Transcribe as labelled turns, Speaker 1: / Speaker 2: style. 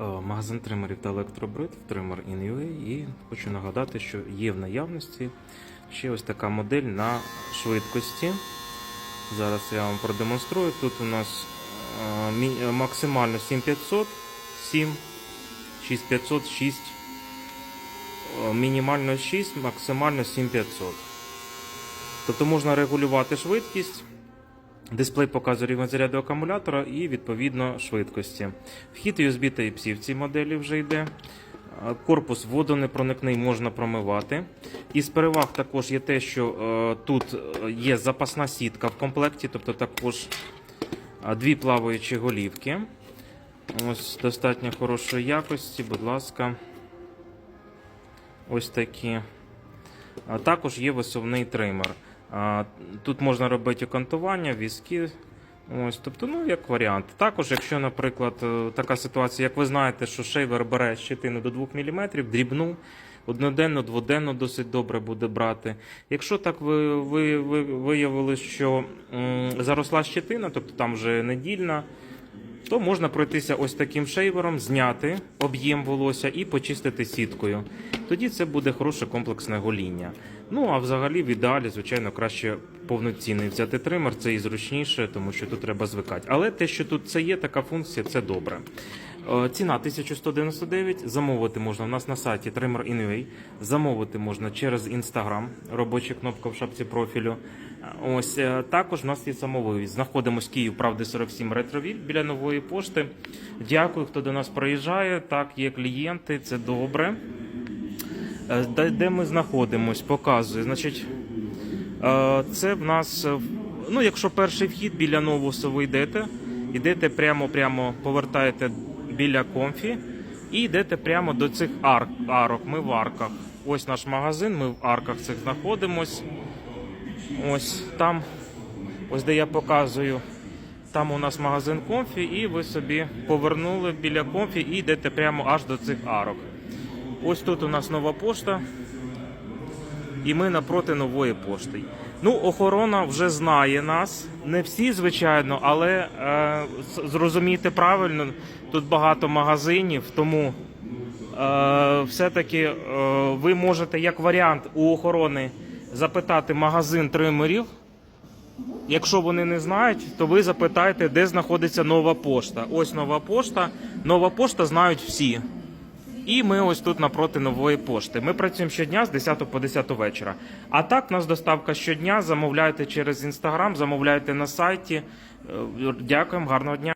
Speaker 1: Е, Магазин тримерів та електробрид Trimmer in.ua і хочу нагадати, що є в наявності ще ось така модель на швидкості. Зараз я вам продемонструю. Тут у нас е, е, максимально 7500, 7, 6500, 6, е, мінімально 6, максимально 7500. Тобто можна регулювати швидкість. Дисплей показує рівень заряду акумулятора і відповідно швидкості. Вхід USB Type-C в цій моделі вже йде. А, Корпус водонепроникний можна промивати. Із переваг також є те, що е, тут е, є запасна сітка в комплекті, тобто також дві плаваючі голівки. Ось достатньо хорошої якості, будь ласка. Ось такі. Також є висувний тример. Тут можна робити окантування, візки. Ось, тобто, ну, як варіант. Також, якщо, наприклад, е, така ситуація, як ви знаєте, що шейвер бере щитину до 2 мм, дрібну, одноденно, дводенно досить добре буде брати. Якщо так ви, ви, ви виявили, що м, заросла щитина, тобто там вже недільна, то можна пройтися ось таким шейвером, зняти об'єм волосся і почистити сіткою. Тоді це буде хороше комплексне гоління. Ну а взагалі, в ідеалі, звичайно, краще повноцінний взяти тример, це і зручніше, тому що тут треба звикати. Але те, що тут це є, така функція, це добре. Е, Ціна 1199. Замовити можна у нас на сайті Trimmer Inway. Замовити можна через Instagram, робоча кнопка в шапці профілю. Ось е, також у нас є самовивіз. Знаходимось Київ, правди 47 ретровіль біля нової пошти. Дякую, хто до нас приїжджає. Так, є клієнти, це добре. Е, Де, ми знаходимось, показую. Значить, е, це в нас, ну, якщо перший вхід біля новусу ви йдете, йдете прямо, прямо повертаєте біля комфі і йдете прямо до цих арк, арок. Ми в арках. Ось наш магазин, ми в арках цих знаходимось. Ось там, ось де я показую. Там у нас магазин комфі, і ви собі повернули біля комфі і йдете прямо аж до цих арок. Ось тут у нас нова пошта. І ми напроти нової пошти. Ну, охорона вже знає нас. Не всі, звичайно, але е, з- зрозумійте правильно, тут багато магазинів, тому е, все-таки е, ви можете як варіант у охорони запитати магазин тримерів. Якщо вони не знають, то ви запитайте, де знаходиться нова пошта. Ось нова пошта. Нова пошта знають всі. І ми ось тут напроти нової пошти. Ми працюємо щодня з 10 по 10 вечора. А так, у нас доставка щодня. Замовляйте через інстаграм, замовляйте на сайті. Е, Дякуємо, гарного дня.